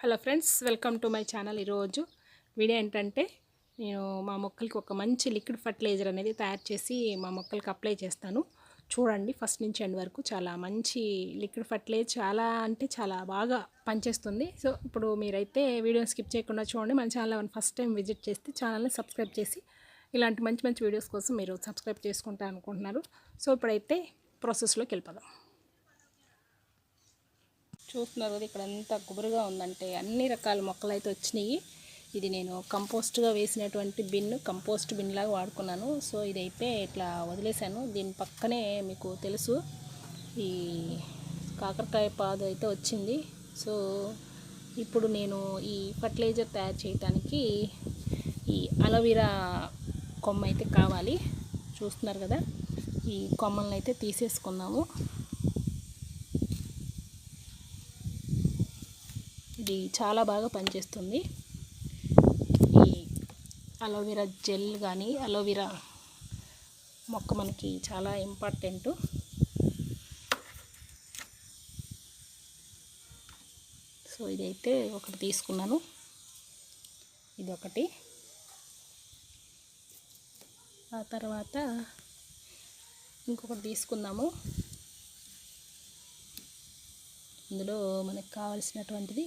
Hello friends welcome to my channel. ఈరోజు video ఏంటంటే నేను మా మొక్కలకి ఒక మంచి లిక్విడ్ ఫర్టిలైజర్ అనేది తయారు చేసి మా మొక్కలకి అప్లై చేస్తాను. చూడండి ఫస్ట్ నుంచి ఎండ్ వరకు చాలా మంచి లిక్విడ్ ఫర్టిలైజర్ చాలా అంటే చాలా బాగా పనిచేస్తుంది. సో ఇప్పుడు మీరైతే వీడియోని స్కిప్ చేయకుండా చూడండి. మన ఛానల్ ఫస్ట్ టైం విజిట్ చేస్తే ఛానల్ని సబ్స్క్రైబ్ చేసి ఇలాంటి మంచి మంచి వీడియోస్ కోసం మీరు సబ్స్క్రైబ్ చేసుకుంటా అనుకుంటున్నారు సో ఇప్పుడైతే ప్రాసెస్లోకి వెళ్ళిపోదాం. చూస్తున్నారు కదా ఇక్కడ ఎంత గుబురుగా ఉందంటే అన్ని రకాల మొక్కలు అయితే వచ్చినాయి. ఇది నేను కంపోస్ట్గా వేసినటువంటి బిన్ కంపోస్ట్ బిన్ లాగా వాడుకున్నాను. సో ఇది అయితే ఇట్లా వదిలేశాను. దీని పక్కనే మీకు తెలుసు ఈ కాకరకాయ పాదు అయితే వచ్చింది. సో ఇప్పుడు నేను ఈ ఫర్టిలైజర్ తయారు చేయడానికి ఈ అలోవెరా కొమ్మ అయితే కావాలి. చూస్తున్నారు కదా ఈ కొమ్మలను అయితే తీసేసుకున్నాము. ఇది చాలా బాగా పనిచేస్తుంది. ఈ అలోవెరా జెల్ కానీ అలోవెరా మొక్క మనకి చాలా ఇంపార్టెంట్. సో ఇదైతే ఒకటి తీసుకున్నాను. ఇది ఒకటి ఆ తర్వాత ఇంకొకటి తీసుకుందాము. ఇందులో మనకు కావలసినటువంటిది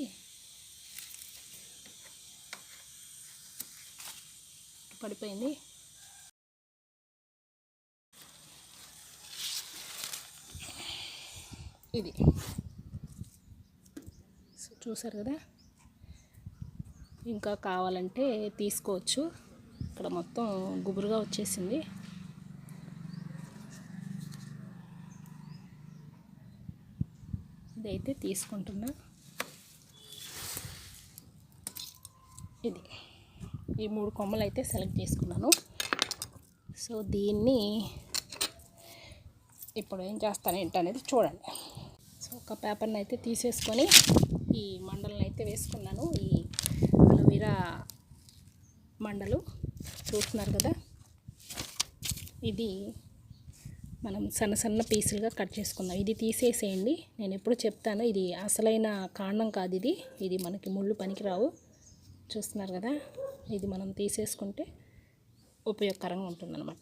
పడిపోయింది. ఇది. సో చూసారు కదా? ఇంకా కావాలంటే తీసుకోవచ్చు. ఇక్కడ మొత్తం గుబురుగా వచ్చేసింది. ఇదైతే తీసుకుంటున్నా ఇది ఈ మూడు కొమ్మలు అయితే సెలెక్ట్ చేసుకున్నాను. సో దీన్ని ఇప్పుడు ఏం చేస్తాను ఏంటనేది చూడండి. సో ఒక పేపర్ని అయితే తీసేసుకొని ఈ మండలను అయితే వేసుకున్నాను. ఈ అలోవెరా మండలు చూస్తున్నారు కదా? ఇది మనం సన్న సన్న పీసులుగా కట్ చేసుకుందాం. ఇది తీసేసేయండి. నేను ఎప్పుడు చెప్తాను ఇది అసలైన కాండం కాదు ఇది. ఇది మనకి ముళ్ళు పనికిరావు. చూస్తున్నారు కదా? ఇది మనం తీసేసుకుంటే ఉపయోగకరంగా ఉంటుందన్నమాట.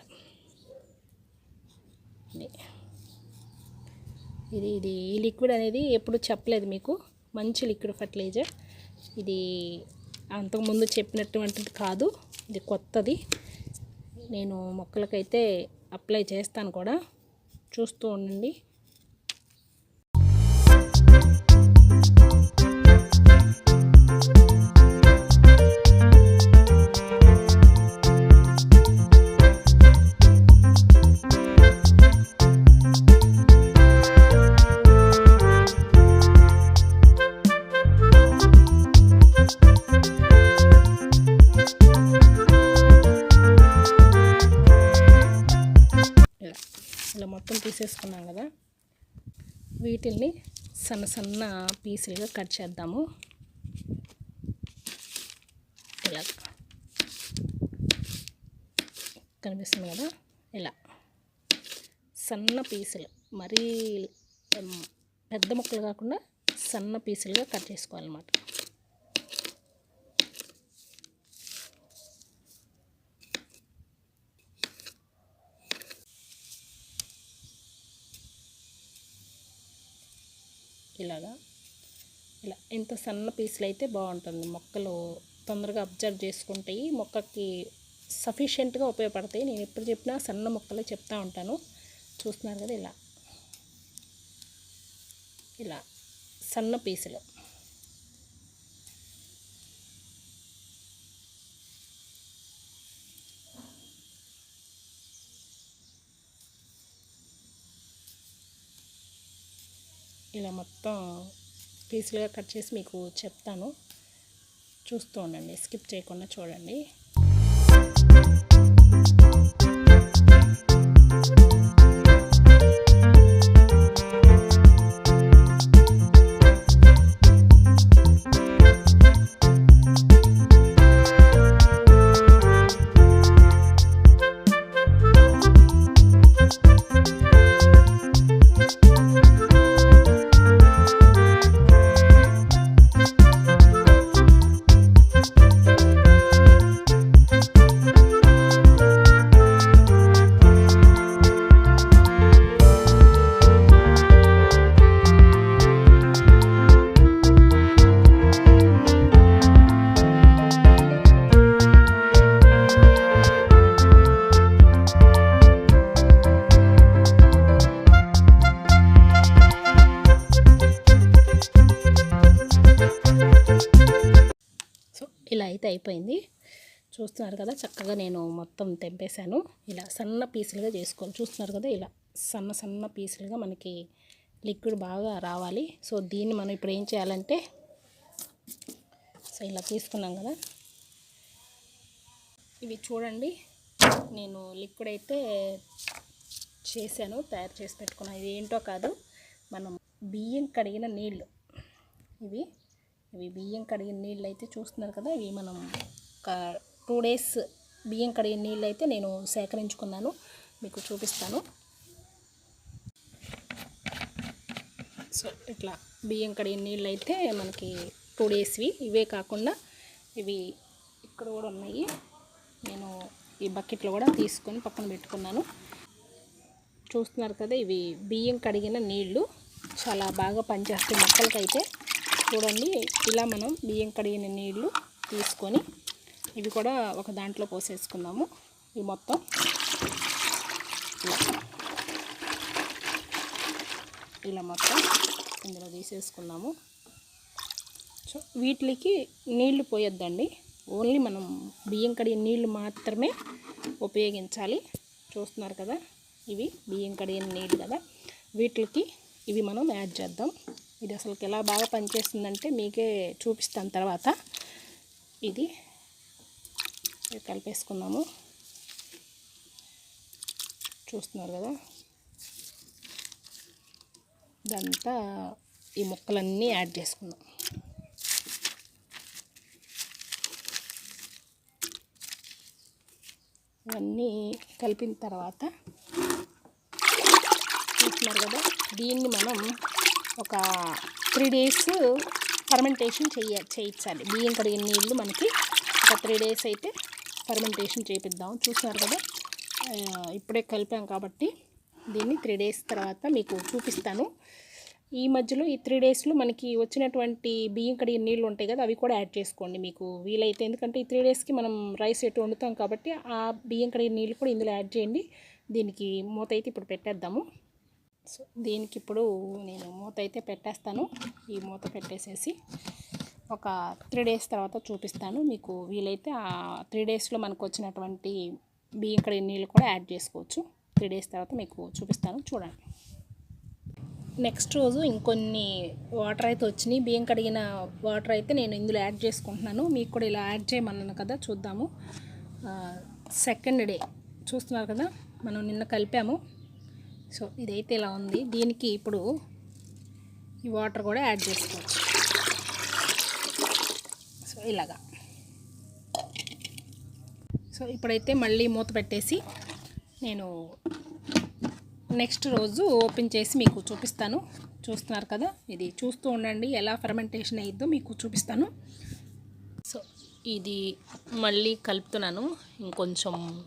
ఇది. ఇది ఇది ఈ లిక్విడ్ అనేది ఎప్పుడు చెప్పలేదు మీకు. మంచి లిక్విడ్ ఫర్టిలైజర్. ఇది అంతకుముందు చెప్పినటువంటిది కాదు. ఇది కొత్తది. నేను మొక్కలకైతే అప్లై చేస్తాను కూడా. చూస్తూ ఉండండి. వీటిల్ని సన్న సన్న పీసులుగా కట్ చేద్దాము. ఇలా కనిపిస్తుంది కదా? ఇలా సన్న పీసులు మరీ పెద్ద ముక్కలు కాకుండా సన్న పీసులుగా కట్ చేసుకోవాలన్నమాట. ఇలాగా. ఇలా ఇంత సన్న పీసులు అయితే బాగుంటుంది. మొక్కలు తొందరగా అబ్జర్వ్ చేసుకుంటాయి మొక్కకి సఫిషియెంట్గా ఉపయోగపడతాయి. నేను ఎప్పుడు చెప్పినా సన్న మొక్కలే చెప్తా ఉంటాను. చూస్తున్నారు కదా ఇలా. ఇలా సన్న పీసులు. ఇలా మొత్తం పీసులుగా కట్ చేసి మీకు చెప్తాను. చూస్తూ ఉండండి స్కిప్ చేయకుండా చూడండి. చూస్తున్నారు కదా చక్కగా నేను మొత్తం తెంపేశాను. ఇలా సన్న పీసులుగా చేసుకోవాలి. చూస్తున్నారు కదా ఇలా సన్న సన్న పీసులుగా మనకి లిక్విడ్ బాగా రావాలి. సో దీన్ని మనం ఇప్పుడు ఏం చేయాలంటే సో ఇలా తీసుకున్నాం కదా. ఇవి చూడండి నేను లిక్విడ్ అయితే చేశాను తయారు చేసి పెట్టుకున్నాను ఇది ఏంటో కాదు మనం బియ్యం కడిగిన నీళ్ళు. ఇవి ఇవి బియ్యం కడిగిన నీళ్ళు అయితే చూస్తున్నారు కదా ఇవి మనం ఒక టూ డేస్ బియ్యం కడిగిన నీళ్ళు అయితే నేను సేకరించుకున్నాను. మీకు చూపిస్తాను. సో ఇట్లా బియ్యం కడిగిన నీళ్ళు అయితే మనకి టూ డేస్వి. ఇవే కాకుండా ఇవి ఇక్కడ కూడా ఉన్నాయి. నేను ఈ బకెట్లో కూడా తీసుకొని పక్కన పెట్టుకున్నాను. చూస్తున్నారు కదా ఇవి బియ్యం కడిగిన నీళ్ళు చాలా బాగా పనిచేస్తాయి. మొక్కలకైతే చూడండి ఇలా మనం బియ్యం కడిగిన నీళ్ళు తీసుకొని ఇవి కూడా ఒక దాంట్లో పోసేసుకుందాము ఇవి మొత్తం ఇలా ఇలా మొత్తం ఇందులో తీసేసుకుందాము సో వీటికి నీళ్ళు పోయొద్దండి. ఓన్లీ మనం బియ్యం కడిగిన నీళ్ళు మాత్రమే ఉపయోగించాలి. చూస్తున్నారు కదా ఇవి బియ్యం కడిగిన నీళ్ళు కదా. వీటికి ఇవి మనం యాడ్ చేద్దాం. ఇది అసలుకి ఎలా బాగా పనిచేస్తుందంటే మీకే చూపిస్తాను తర్వాత. ఇది కలిపేసుకున్నాము చూస్తున్నారు కదా? ఇదంతా ఈ ముక్కలన్నీ యాడ్ చేసుకుందాం. ఇవన్నీ కలిపిన తర్వాత చూస్తున్నారు కదా? దీన్ని మనం ఒక త్రీ డేస్ ఫర్మెంటేషన్ చేయ చేయించాలి. బియ్యం కడిగిన నీళ్ళు మనకి ఒక త్రీ డేస్ అయితే ఫర్మెంటేషన్ చేపిద్దాం. చూస్తున్నారు కదా? ఇప్పుడే కలిపాం కాబట్టి దీన్ని త్రీ డేస్ తర్వాత మీకు చూపిస్తాను. ఈ మధ్యలో ఈ త్రీ డేస్లో మనకి వచ్చినటువంటి బియ్యం కడిగిన నీళ్ళు ఉంటాయి కదా అవి కూడా యాడ్ చేసుకోండి మీకు. వీలైతే ఎందుకంటే ఈ త్రీ డేస్కి మనం రైస్ ఎటు వండుతాం కాబట్టి ఆ బియ్యం కడిగిన నీళ్ళు కూడా ఇందులో యాడ్ చేయండి. దీనికి మూత అయితే ఇప్పుడు పెట్టేద్దాము. సో దీనికి ఇప్పుడు నేను మూత అయితే పెట్టేస్తాను. ఈ మూత పెట్టేసేసి ఒక త్రీ డేస్ తర్వాత చూపిస్తాను. మీకు వీలైతే ఆ త్రీ డేస్లో మనకు వచ్చినటువంటి బియ్యం కడిగిన నీళ్ళు కూడా యాడ్ చేసుకోవచ్చు. త్రీ డేస్ తర్వాత మీకు చూపిస్తాను. చూడండి. నెక్స్ట్ రోజు ఇంకొన్ని వాటర్ అయితే వచ్చినాయి. బియ్యం కడిగిన వాటర్ అయితే నేను ఇందులో యాడ్ చేసుకుంటున్నాను. మీకు కూడా ఇలా యాడ్ చేయమన్నాను కదా చూద్దాము. Second day. చూస్తున్నారు కదా మనం నిన్న కలిపాము. సో ఇదైతే ఇలా ఉంది. దీనికి ఇప్పుడు ఈ వాటర్ కూడా యాడ్ చేసుకోవచ్చు. ఇలాగా. సో ఇప్పుడైతే మళ్ళీ మూత పెట్టేసి నేను నెక్స్ట్ రోజు ఓపెన్ చేసి మీకు చూపిస్తాను. చూస్తున్నారు కదా? ఇది చూస్తూ ఉండండి. ఎలా ఫర్మెంటేషన్ అయ్యిద్దో మీకు చూపిస్తాను. సో ఇది మళ్ళీ కలుపుతున్నాను. ఇంకొంచెం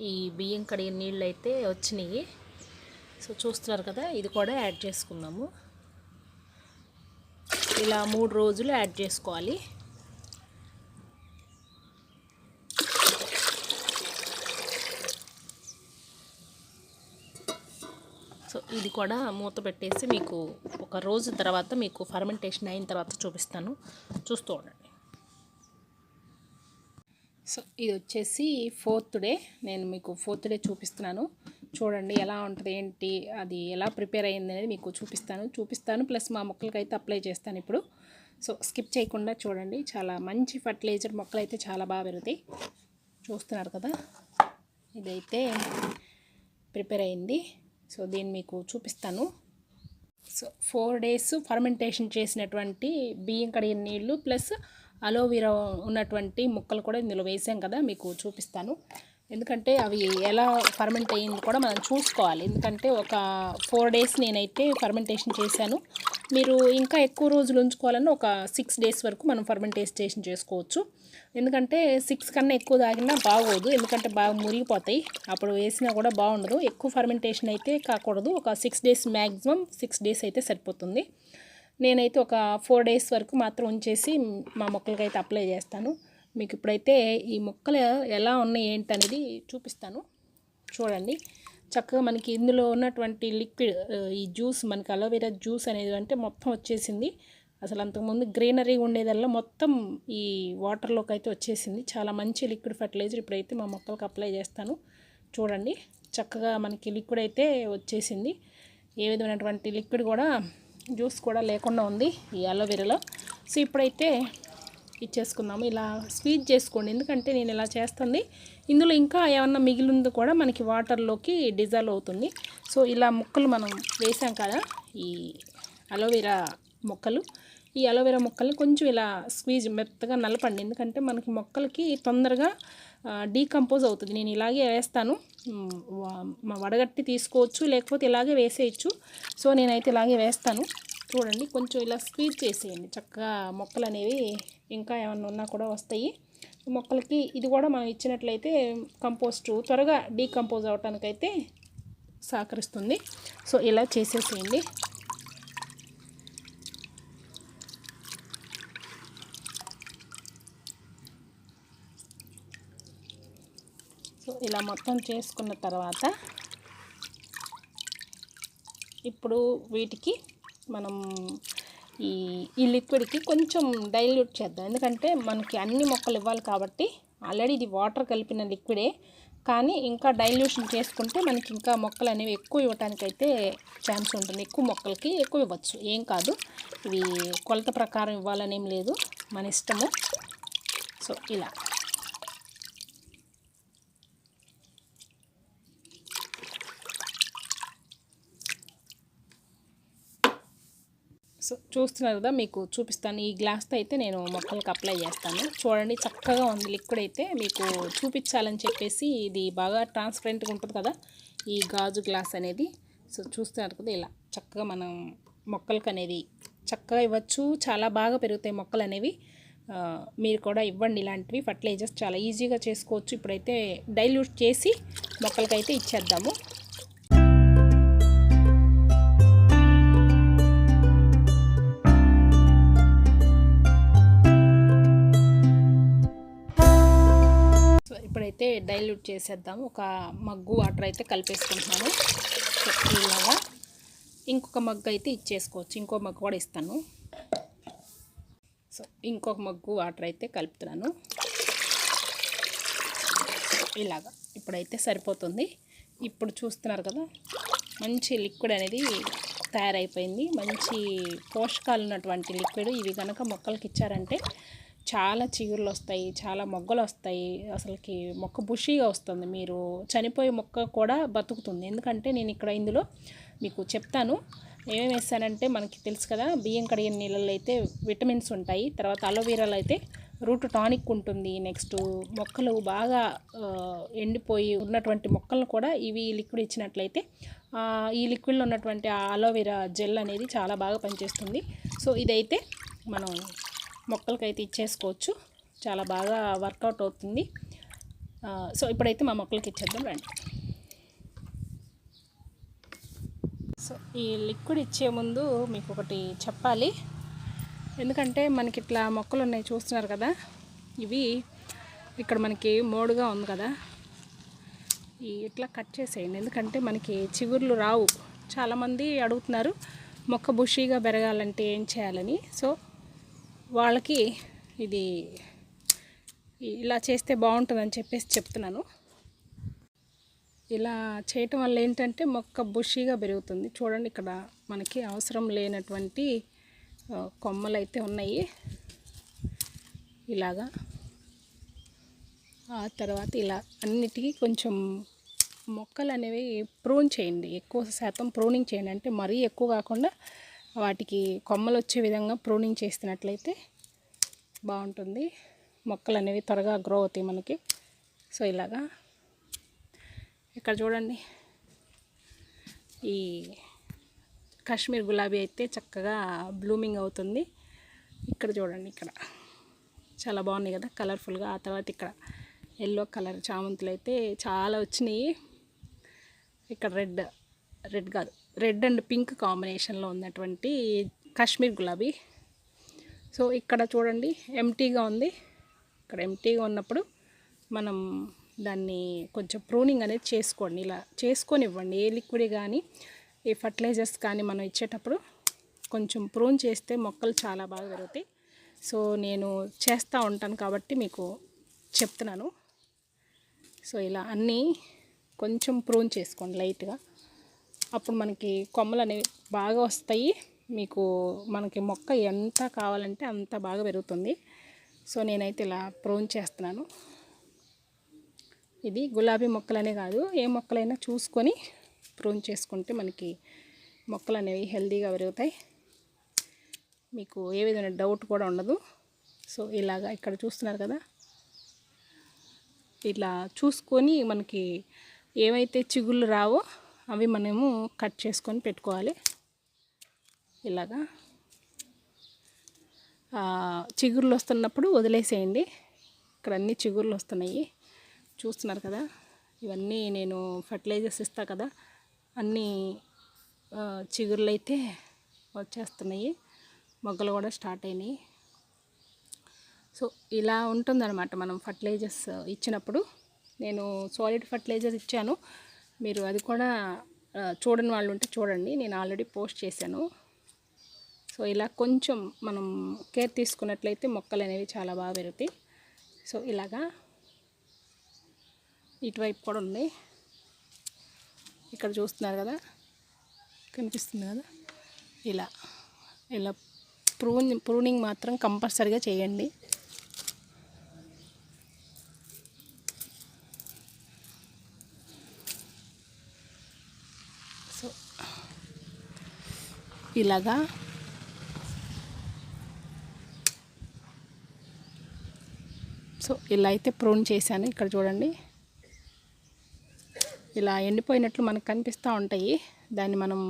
ఈ బియ్యం కడిగిన నీళ్ళు అయితే వచ్చినాయి. సో చూస్తున్నారు కదా? ఇది కూడా యాడ్ చేసుకుందాము. ఇలా మూడు రోజులు యాడ్ చేసుకోవాలి. సో ఇది కూడా మూత పెట్టేసి మీకు ఒక రోజు తర్వాత మీకు ఫర్మెంటేషన్ అయిన తర్వాత చూపిస్తాను. చూస్తూ ఉండండి. సో ఇది వచ్చేసి ఫోర్త్ డే నేను మీకు ఫోర్త్ డే చూపిస్తున్నాను. చూడండి ఎలా ఉంటుంది ఏంటి అది ఎలా ప్రిపేర్ అయ్యింది అనేది మీకు చూపిస్తాను. చూపిస్తాను ప్లస్ మా మొక్కలకి అయితే అప్లై చేస్తాను ఇప్పుడు. సో స్కిప్ చేయకుండా చూడండి. చాలా మంచి ఫర్టిలైజర్ మొక్కలు అయితే చాలా బాగా పెరుగుతాయి. చూస్తున్నారు కదా? ఇదైతే ప్రిపేర్ అయింది. సో దీన్ని మీకు చూపిస్తాను. సో ఫోర్ డేస్ ఫర్మెంటేషన్ చేసినటువంటి బియ్యం కడిగిన నీళ్ళు ప్లస్ అలోవెరా ఉన్నటువంటి ముక్కలు కూడా ఇందులో వేసాం కదా మీకు చూపిస్తాను. ఎందుకంటే అవి ఎలా ఫర్మెంట్ అయ్యింది కూడా మనం చూసుకోవాలి. ఎందుకంటే ఒక ఫోర్ డేస్ నేనైతే ఫర్మెంటేషన్ చేశాను. మీరు ఇంకా ఎక్కువ రోజులు ఉంచుకోవాలని ఒక సిక్స్ డేస్ వరకు మనం ఫర్మెంటేషన్ చేసుకోవచ్చు. ఎందుకంటే సిక్స్ కన్నా ఎక్కువ తాగినా బాగోదు. ఎందుకంటే బాగా మురిగిపోతాయి. అప్పుడు వేసినా కూడా బాగుండదు. ఎక్కువ ఫర్మెంటేషన్ అయితే కాకూడదు. ఒక six days maximum six days అయితే సరిపోతుంది. నేనైతే ఒక ఫోర్ డేస్ వరకు మాత్రం ఉంచేసి మా మొక్కలకి అయితే అప్లై చేస్తాను. మీకు ఇప్పుడైతే ఈ మొక్కలు ఎలా ఉన్నాయి ఏంటి అనేది చూపిస్తాను. చూడండి. చక్కగా మనకి ఇందులో ఉన్నటువంటి లిక్విడ్ ఈ జ్యూస్ మనకి అలోవెరా జ్యూస్ అనేది అంటే మొత్తం వచ్చేసింది. అసలు అంతకుముందు గ్రీనరీ ఉండేదల్లా మొత్తం ఈ వాటర్లోకి అయితే వచ్చేసింది. చాలా మంచి లిక్విడ్ ఫర్టిలైజర్ ఇప్పుడైతే మా మొక్కలకు అప్లై చేస్తాను. చూడండి. చక్కగా మనకి లిక్విడ్ అయితే వచ్చేసింది. ఏ విధమైనటువంటి లిక్విడ్ కూడా జ్యూస్ కూడా లేకుండా ఉంది ఈ అలోవెరాలో. సో ఇప్పుడైతే ఇచ్చేసుకుందాము. ఇలా స్వీట్ చేసుకోండి. ఎందుకంటే నేను ఇలా చేస్తుంది. ఇందులో ఇంకా ఏమన్నా మిగిలింది కూడా మనకి వాటర్లోకి డిజాల్వ్ అవుతుంది. సో ఇలా ముక్కలు మనం వేసాం కదా ఈ అలోవెరా మొక్కలు. ఈ అలోవెరా మొక్కల్ని కొంచెం ఇలా స్క్వీజ్ మెత్తగా నలపండి. ఎందుకంటే మనకి మొక్కలకి తొందరగా డీకంపోజ్ అవుతుంది. నేను ఇలాగే వేస్తాను. వడగట్టి తీసుకోవచ్చు లేకపోతే ఇలాగే వేసేయచ్చు. సో నేనైతే ఇలాగే వేస్తాను. చూడండి కొంచెం ఇలా స్క్వీజ్ చేసేయండి. చక్కగా మొక్కలు అనేవి ఇంకా ఏమన్నా ఉన్నా కూడా వస్తాయి. మొక్కలకి ఇది కూడా మనం ఇచ్చినట్లయితే కంపోస్ట్ త్వరగా డీకంపోజ్ అవటానికైతే సహకరిస్తుంది. సో ఇలా చేసేసేయండి. సో ఇలా మొత్తం చేసుకున్న తర్వాత ఇప్పుడు వీటికి మనం ఈ ఈ లిక్విడ్కి కొంచెం డైల్యూట్ చేద్దాం. ఎందుకంటే మనకి అన్ని మొక్కలు ఇవ్వాలి కాబట్టి ఆల్రెడీ ఇది వాటర్ కలిపిన లిక్విడే కానీ ఇంకా డైల్యూషన్ చేసుకుంటే మనకి ఇంకా మొక్కలు అనేవి ఎక్కువ ఇవ్వటానికైతే ఛాన్స్ ఉంటుంది. ఎక్కువ మొక్కలకి ఎక్కువ ఇవ్వచ్చు. ఏం కాదు. ఇవి కొలత ప్రకారం ఇవ్వాలనేం లేదు. మన ఇష్టము. సో ఇలా. చూస్తున్నారు కదా మీకు చూపిస్తాను. ఈ గ్లాస్తో అయితే నేను మొక్కలకు అప్లై చేస్తాను. చూడండి చక్కగా ఉంది. లిక్విడ్ అయితే మీకు చూపించాలని చెప్పేసి ఇది బాగా ట్రాన్స్పరెంట్గా ఉంటుంది కదా ఈ గాజు గ్లాస్ అనేది. సో చూస్తున్నారు కదా ఇలా చక్కగా మనం మొక్కలకు అనేది చక్కగా ఇవ్వచ్చు. చాలా బాగా పెరుగుతాయి మొక్కలు అనేవి. మీరు కూడా ఇవ్వండి ఇలాంటివి. ఫర్టిలైజర్స్ చాలా ఈజీగా చేసుకోవచ్చు. ఇప్పుడైతే డైల్యూట్ చేసి మొక్కలకైతే ఇచ్చేద్దాము. ఇప్పుడైతే డైల్యూట్ చేసేద్దాం. ఒక మగ్గు వాటర్ అయితే కలిపేసుకుంటున్నాను. ఇలాగా ఇంకొక మగ్గు అయితే ఇచ్చేసుకోవచ్చు. ఇంకో మగ్గు కూడా ఇస్తాను. సో ఇంకొక మగ్గు వాటర్ అయితే కలుపుతున్నాను. ఇలాగా ఇప్పుడైతే సరిపోతుంది. ఇప్పుడు చూస్తున్నారు కదా మంచి లిక్విడ్ అనేది తయారైపోయింది. మంచి పోషకాలు ఉన్నటువంటి లిక్విడ్ ఇవి కనుక మొక్కలకి ఇచ్చారంటే చాలా చిగుర్లు వస్తాయి చాలా మొగ్గలు వస్తాయి అసలుకి మొక్క బుషీగా వస్తుంది. మీరు చనిపోయే మొక్క కూడా బతుకుతుంది. ఎందుకంటే నేను ఇక్కడ ఇందులో మీకు చెప్తాను. ఏమేమి వేస్తానంటే మనకి తెలుసు కదా బియ్యం కడిగిన నీళ్ళల్లో అయితే విటమిన్స్ ఉంటాయి. తర్వాత అలోవీరాలో అయితే రూట్ టానిక్ ఉంటుంది. నెక్స్ట్ మొక్కలు బాగా ఎండిపోయి ఉన్నటువంటి మొక్కలను కూడా ఇవి లిక్విడ్ ఇచ్చినట్లయితే ఈ లిక్విడ్లో ఉన్నటువంటి ఆ అలోవెరా జెల్ అనేది చాలా బాగా పనిచేస్తుంది. సో ఇదైతే మనం మొక్కలకైతే ఇచ్చేసుకోవచ్చు. చాలా బాగా వర్కౌట్ అవుతుంది. సో ఇప్పుడైతే మా మొక్కలకి ఇచ్చేద్దాం రండి. సో ఈ లిక్విడ్ ఇచ్చే ముందు మీకు ఒకటి చెప్పాలి. ఎందుకంటే మనకి ఇట్లా మొక్కలు ఉన్నాయి చూస్తున్నారు కదా ఇవి ఇక్కడ మనకి మోడుగా ఉంది కదా. ఈ ఇట్లా కట్ చేసేయండి. ఎందుకంటే మనకి చిగుర్లు రావు. చాలామంది అడుగుతున్నారు మొక్క బుషీగా పెరగాలంటే ఏం చేయాలని. సో వాళ్ళకి ఇది ఇలా చేస్తే బాగుంటుందని చెప్పేసి చెప్తున్నాను. ఇలా చేయటం వల్ల ఏంటంటే మొక్క బుషీగా పెరుగుతుంది. చూడండి ఇక్కడ మనకి అవసరం లేనటువంటి కొమ్మలు అయితే ఉన్నాయి. ఇలాగా. ఆ తర్వాత ఇలా అన్నిటికీ కొంచెం మొక్కలు అనేవి ప్రూన్ చేయండి. ఎక్కువ శాతం ప్రూనింగ్ చేయండి. అంటే మరీ ఎక్కువ కాకుండా వాటికి కొమ్మలు వచ్చే విధంగా ప్రూనింగ్ చేస్తున్నట్లయితే బాగుంటుంది. మొక్కలు అనేవి త్వరగా గ్రో అవుతాయి మనకి. సో ఇలాగా. ఇక్కడ చూడండి. ఈ కాశ్మీర్ గులాబీ అయితే చక్కగా బ్లూమింగ్ అవుతుంది. ఇక్కడ చూడండి ఇక్కడ. చాలా బాగున్నాయి కదా కలర్ఫుల్గా. ఆ తర్వాత ఇక్కడ ఎల్లో కలర్ చామంతులు అయితే చాలా వచ్చినాయి. ఇక్కడ రెడ్ రెడ్ కాదు. రెడ్ అండ్ పింక్ కాంబినేషన్లో ఉన్నటువంటి కాశ్మీర్ గులాబీ. సో ఇక్కడ చూడండి ఎంటీగా ఉంది. ఇక్కడ ఎంటీగా ఉన్నప్పుడు మనం దాన్ని కొంచెం ప్రూనింగ్ అనేది చేసుకోండి. ఇలా చేసుకొని ఇవ్వండి ఏ లిక్విడ్ కానీ ఏ ఫర్టిలైజర్స్ కానీ మనం ఇచ్చేటప్పుడు కొంచెం ప్రూన్ చేస్తే మొక్కలు చాలా బాగా పెరుగుతాయి. సో నేను చేస్తూ ఉంటాను కాబట్టి మీకు చెప్తున్నాను. సో ఇలా అన్నీ కొంచెం ప్రూన్ చేసుకోండి లైట్గా. అప్పుడు మనకి కొమ్మలు అనేవి బాగా వస్తాయి. మీకు మనకి మొక్క ఎంత కావాలంటే అంత బాగా పెరుగుతుంది. సో నేనైతే ఇలా ప్రోన్ చేస్తున్నాను. ఇది గులాబీ మొక్కలనే కాదు ఏ మొక్కలైనా చూసుకొని ప్రోన్ చేసుకుంటే మనకి మొక్కలు అనేవి హెల్తీగా పెరుగుతాయి. మీకు ఏ విధమైన డౌట్ కూడా ఉండదు. సో ఇలాగా ఇక్కడ చూస్తున్నారు కదా. ఇలా చూసుకొని మనకి ఏవైతే చిగుళ్ళు రావో అవి మనము కట్ చేసుకొని పెట్టుకోవాలి. ఇలాగా. చిగురులు చిగుర్లు వస్తున్నప్పుడు వదిలేసేయండి. ఇక్కడ అన్ని చిగుర్లు వస్తున్నాయి. చూస్తున్నారు కదా? ఇవన్నీ నేను ఫర్టిలైజర్స్ ఇస్తా కదా? అన్నీ చిగురులు అయితే వచ్చేస్తున్నాయి. మొగ్గలు కూడా స్టార్ట్ అయినాయి. సో ఇలా ఉంటుందన్నమాట మనం ఫర్టిలైజర్స్ ఇచ్చినప్పుడు. నేను సాలిడ్ ఫర్టిలైజర్ ఇచ్చాను. మీరు అది కూడా చూడని వాళ్ళు ఉంటే చూడండి. నేను ఆల్రెడీ పోస్ట్ చేశాను. సో ఇలా కొంచెం మనం కేర్ తీసుకున్నట్లయితే మొక్కలు అనేవి చాలా బాగా పెరుగుతాయి. సో ఇలాగా ఇటువైపు కూడా ఉంది. ఇక్కడ చూస్తున్నారు కదా? కనిపిస్తుంది కదా? ఇలా. ఇలా ప్రూన్ ప్రూనింగ్ మాత్రం కంపల్సరిగా చేయండి. సో ఇలాగా. సో ఇలా అయితే ప్రూన్ చేశాను. ఇక్కడ చూడండి. ఇలా ఎండిపోయినట్లు మనకు కనిపిస్తూ ఉంటాయి. దాన్ని మనం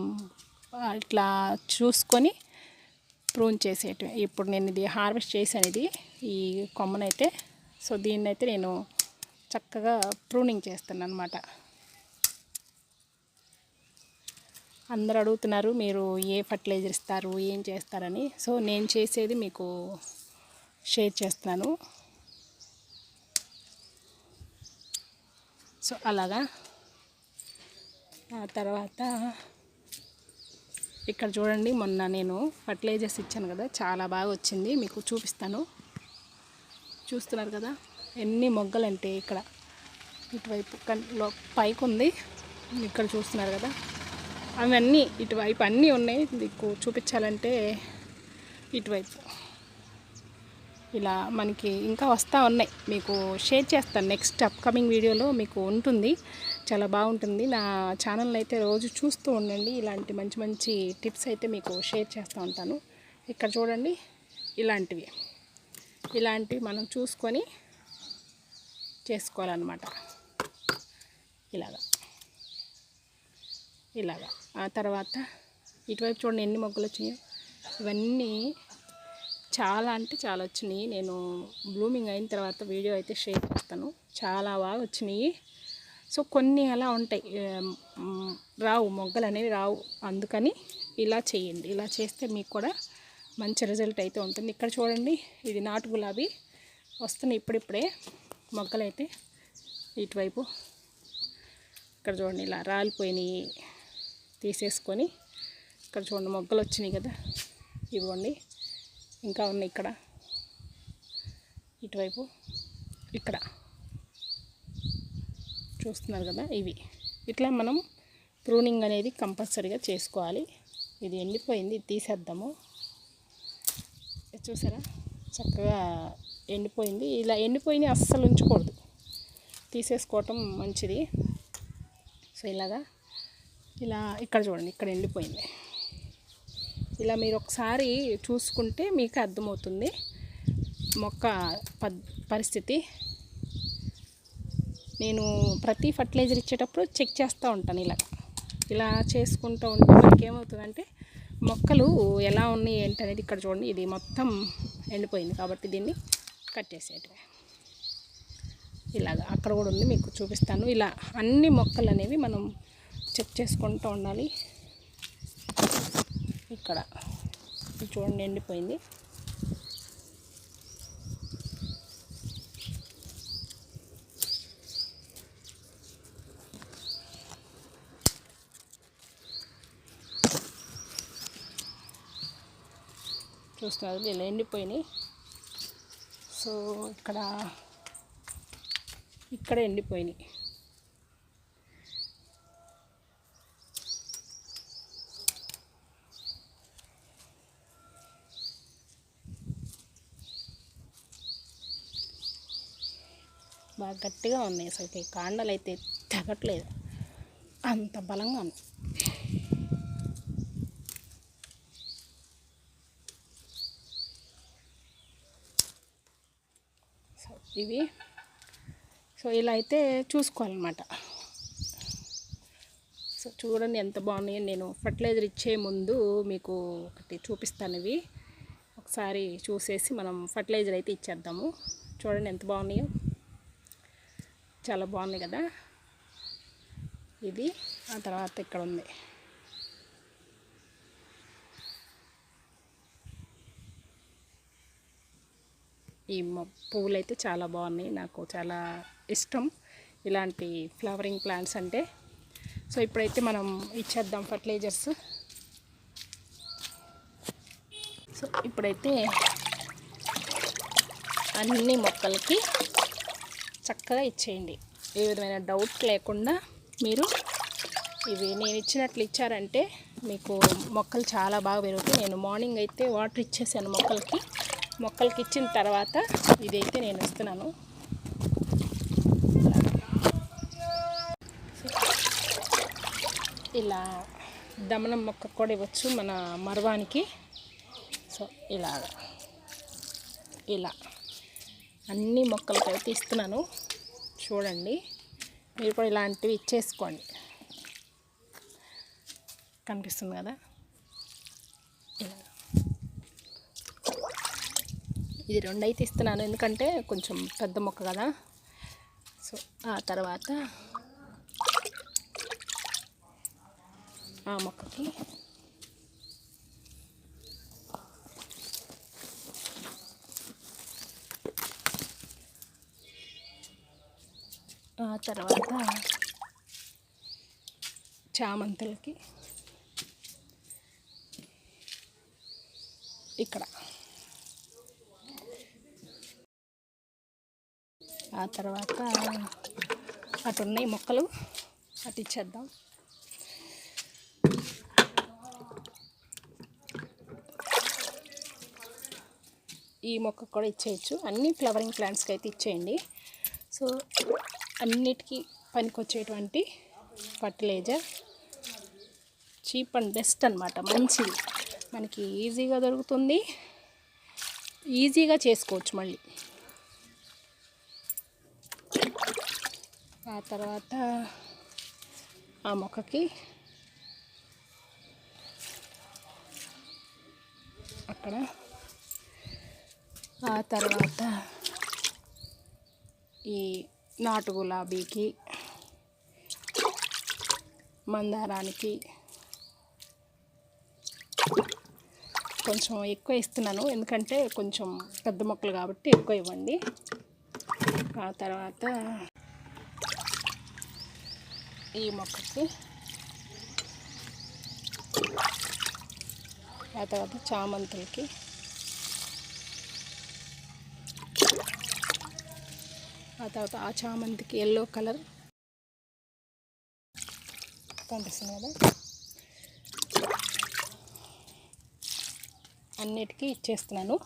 ఇట్లా చూసుకొని ప్రూన్ చేసేటివి ఇప్పుడు నేను ఇది హార్వెస్ట్ చేశాను ఇది ఈ కొమ్మనైతే. సో దీన్నైతే నేను చక్కగా ప్రూనింగ్ చేస్తాను అనమాట అందరు అడుగుతున్నారు మీరు ఏ ఫర్టిలైజర్ ఇస్తారు ఏం చేస్తారని. సో నేను చేసేది మీకు షేర్ చేస్తున్నాను. సో అలాగా. ఆ తర్వాత ఇక్కడ చూడండి మొన్న నేను ఫర్టిలైజర్స్ ఇచ్చాను కదా చాలా బాగా వచ్చింది మీకు చూపిస్తాను. చూస్తున్నారు కదా ఎన్ని మొగ్గలు అంటే ఇక్కడ ఇటువైపు కన్- లో పైకి ఉంది ఇక్కడ చూస్తున్నారు కదా. అవన్నీ ఇటువైపు అన్నీ ఉన్నాయి. మీకు చూపించాలంటే ఇటువైపు. ఇలా మనకి ఇంకా వస్తూ ఉన్నాయి. మీకు షేర్ చేస్తాను. నెక్స్ట్ అప్కమింగ్ వీడియోలో మీకు ఉంటుంది. చాలా బాగుంటుంది. నా ఛానల్ అయితే రోజు చూస్తూ ఉండండి. ఇలాంటి మంచి మంచి టిప్స్ అయితే మీకు షేర్ చేస్తూ ఉంటాను. ఇక్కడ చూడండి. ఇలాంటివి. ఇలాంటివి మనం చూసుకొని చేసుకోవాలన్నమాట. ఇలాగా. ఇలాగా. ఆ తర్వాత ఇటువైపు చూడండి ఎన్ని మొగ్గలు వచ్చినాయో. ఇవన్నీ చాలా అంటే చాలా వచ్చినాయి. నేను బ్లూమింగ్ అయిన తర్వాత వీడియో అయితే షేర్ చేస్తాను. చాలా బాగా వచ్చినాయి. సో కొన్ని అలా ఉంటాయి. రావు మొగ్గలు అనేవి రావు. అందుకని ఇలా చేయండి. ఇలా చేస్తే మీకు కూడా మంచి రిజల్ట్ అయితే ఉంటుంది. ఇక్కడ చూడండి ఇది నాటు గులాబీ. వస్తున్నాయి ఇప్పుడిప్పుడే మొగ్గలైతే ఇటువైపు. ఇక్కడ చూడండి ఇలా రాలిపోయినాయి. తీసేసుకొని ఇక్కడ చూడండి మొగ్గలు వచ్చినాయి కదా. ఇవ్వండి. ఇంకా ఉన్నాయి ఇక్కడ. ఇటువైపు ఇక్కడ. చూస్తున్నారు కదా ఇవి. ఇట్లా మనం ప్రూనింగ్ అనేది కంపల్సరీగా చేసుకోవాలి. ఇది ఎండిపోయింది తీసేద్దాము. చూసారా? చక్కగా ఎండిపోయింది. ఇలా ఎండిపోయిన అస్సలు ఉంచకూడదు. తీసేసుకోవటం మంచిది. సో ఇలాగా ఇలా ఇక్కడ చూడండి ఇక్కడ ఎండిపోయింది. ఇలా మీరు ఒకసారి చూసుకుంటే మీకు అర్థమవుతుంది మొక్క పద్ పరిస్థితి. నేను ప్రతి ఫర్టిలైజర్ ఇచ్చేటప్పుడు చెక్ చేస్తూ ఉంటాను ఇలా. ఇలా చేసుకుంటూ ఉంటే మనకి ఏమవుతుందంటే మొక్కలు ఎలా ఉన్నాయి ఏంటి అనేది ఇక్కడ చూడండి ఇది మొత్తం ఎండిపోయింది కాబట్టి దీన్ని కట్టేసేయటమే ఇలాగా అక్కడ కూడా ఉంది మీకు చూపిస్తాను. ఇలా అన్ని మొక్కలు అనేవి మనం చెక్ చేసుకుంటూ ఉండాలి. ఇక్కడ చూడండి ఎండిపోయింది. చూస్తున్నారు ఇలా ఎండిపోయినాయి. సో ఇక్కడ ఇక్కడ ఎండిపోయినాయి. గట్టిగా ఉన్నాయి అసలుకి. కాండలు అయితే తెగట్లేదు. అంత బలంగా ఉంది సో ఇవి. సో ఇలా అయితే చూసుకోవాలన్నమాట. సో చూడండి ఎంత బాగున్నాయో. నేను ఫర్టిలైజర్ ఇచ్చే ముందు మీకు ఒకటి చూపిస్తాను ఇవి. ఒకసారి చూసేసి మనం ఫర్టిలైజర్ అయితే ఇచ్చేద్దాము. చూడండి ఎంత బాగున్నాయో. చాలా బాగుంది కదా. ఇది ఆ తర్వాత ఇక్కడ ఉంది. ఈ మొ పువ్వులు అయితే చాలా బాగున్నాయి. నాకు చాలా ఇష్టం ఇలాంటి ఫ్లవరింగ్ ప్లాంట్స్ అంటే. సో ఇప్పుడైతే మనం ఇచ్చేద్దాం ఫర్టిలైజర్స్. సో ఇప్పుడైతే అన్ని మొక్కలకి చక్కగా ఇచ్చేయండి. ఏ విధమైన డౌట్ లేకుండా మీరు ఇవి నేను ఇచ్చినట్లు ఇచ్చారంటే మీకు మొక్కలు చాలా బాగా పెరుగుతాయి. నేను మార్నింగ్ అయితే వాటర్ ఇచ్చేసాను మొక్కలకి. మొక్కలకి ఇచ్చిన తర్వాత ఇదైతే నేను ఇస్తున్నాను. ఇలా దమనం మొక్క కూడా ఇవ్వచ్చు మన మరవానికి. సో ఇలా ఇలా. అన్ని మొక్కలకైతే ఇస్తున్నాను. చూడండి. మీరు కూడా ఇలాంటివి ఇచ్చేసుకోండి. కనిపిస్తుంది కదా? ఇది రెండైతే ఇస్తున్నాను. ఎందుకంటే కొంచెం పెద్ద మొక్క కదా? సో ఆ తర్వాత ఆ మొక్కకి తర్వాత చామంతులకి ఇక్కడ. ఆ తర్వాత అటు ఉన్నాయి మొక్కలు అటు ఇచ్చేద్దాం. ఈ మొక్క కూడా ఇచ్చేయచ్చు. అన్ని ఫ్లవరింగ్ ప్లాంట్స్కి అయితే ఇచ్చేయండి. సో అన్నిటికీ పనికొచ్చేటువంటి ఫర్టిలైజర్. చీప్ అండ్ బెస్ట్ అనమాట మంచిది. మనకి ఈజీగా దొరుకుతుంది. ఈజీగా చేసుకోవచ్చు మళ్ళీ. ఆ తర్వాత ఆ మొక్కకి అక్కడ ఆ తర్వాత ఈ నాటు గులాబీకి మందారానికి కొంచెం ఎక్కువ ఇస్తున్నాను. ఎందుకంటే కొంచెం పెద్ద మొక్కలు కాబట్టి ఎక్కువ ఇవ్వండి. ఆ తర్వాత ఈ మొక్కకి ఆ తర్వాత చామంతులకి ఆ తర్వాత ఆ చామంతికి ఎల్లో కలర్ కనిపిస్తుంది కదా? అన్నిటికీ ఇచ్చేస్తున్నాను.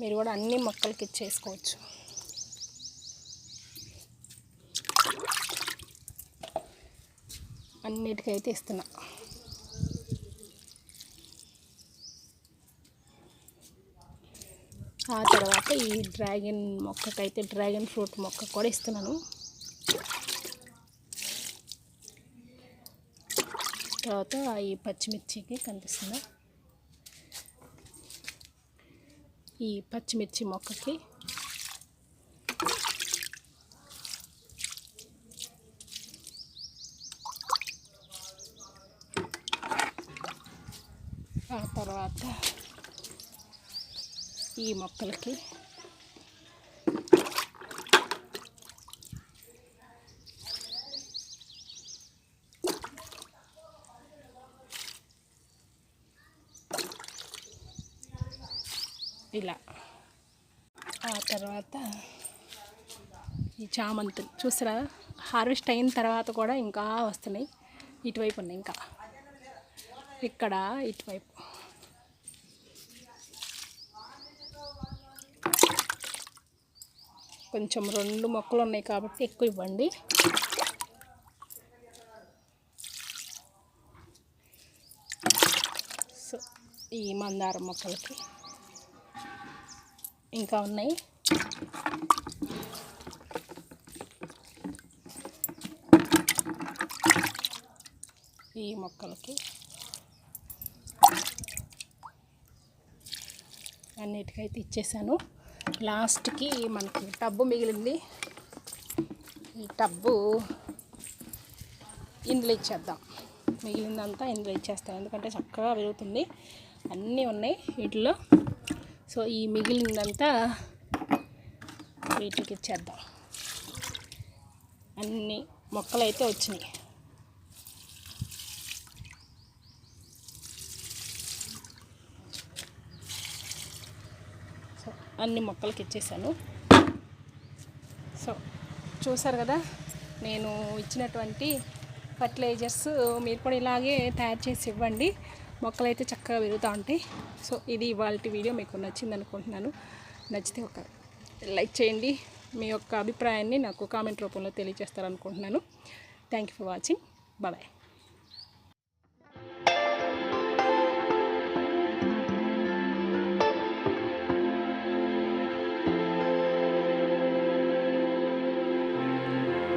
మీరు కూడా అన్ని మొక్కలకి ఇచ్చేసుకోవచ్చు. అన్నిటికైతే ఇస్తున్నా. ఆ తర్వాత ఈ డ్రాగన్ మొక్కకైతే డ్రాగన్ ఫ్రూట్ మొక్క కూడా ఇస్తున్నాను. తర్వాత ఈ పచ్చిమిర్చికి కనిపిస్తుందా ఈ పచ్చిమిర్చి మొక్కకి ఆ తర్వాత ఈ మొక్కలకి. ఇలా. ఆ తర్వాత ఈ చామంతులు చూసారా? హార్వెస్ట్ అయిన తర్వాత కూడా ఇంకా వస్తున్నాయి. ఇటువైపు ఉన్నాయి ఇంకా. ఇక్కడ ఇటువైపు. కొంచెం రెండు మొక్కలు ఉన్నాయి కాబట్టి ఎక్కువ ఇవ్వండి. సో ఈ మందారం మొక్కలకి ఇంకా ఉన్నాయి. ఈ మొక్కలకి అన్నిటికైతే ఇచ్చేసాను. లాస్ట్కి మనకి టబ్బు మిగిలింది. ఈ టబ్బు ఇందులో ఇచ్చేద్దాం. మిగిలిందంతా ఇందులో ఇచ్చేస్తాం ఎందుకంటే చక్కగా పెరుగుతుంది అన్నీ ఉన్నాయి వీటిలో. సో ఈ మిగిలిందంతా వీటికి ఇచ్చేద్దాం. అన్ని మొక్కలు అయితే వచ్చినాయి సో అన్ని మొక్కలకి ఇచ్చేసాను. సో చూసారు కదా నేను ఇచ్చినటువంటి ఫర్టిలైజర్స్ మీరు కూడా ఇలాగే తయారు చేసి ఇవ్వండి. మొక్కలు అయితే చక్కగా పెరుగుతూ ఉంటాయి. సో ఇది ఇవాళ వీడియో మీకు నచ్చింది అనుకుంటున్నాను. నచ్చితే ఒక లైక్ చేయండి. మీ యొక్క అభిప్రాయాన్ని నాకు కామెంట్ రూపంలో తెలియజేస్తారనుకుంటున్నాను. Thank you for watching bye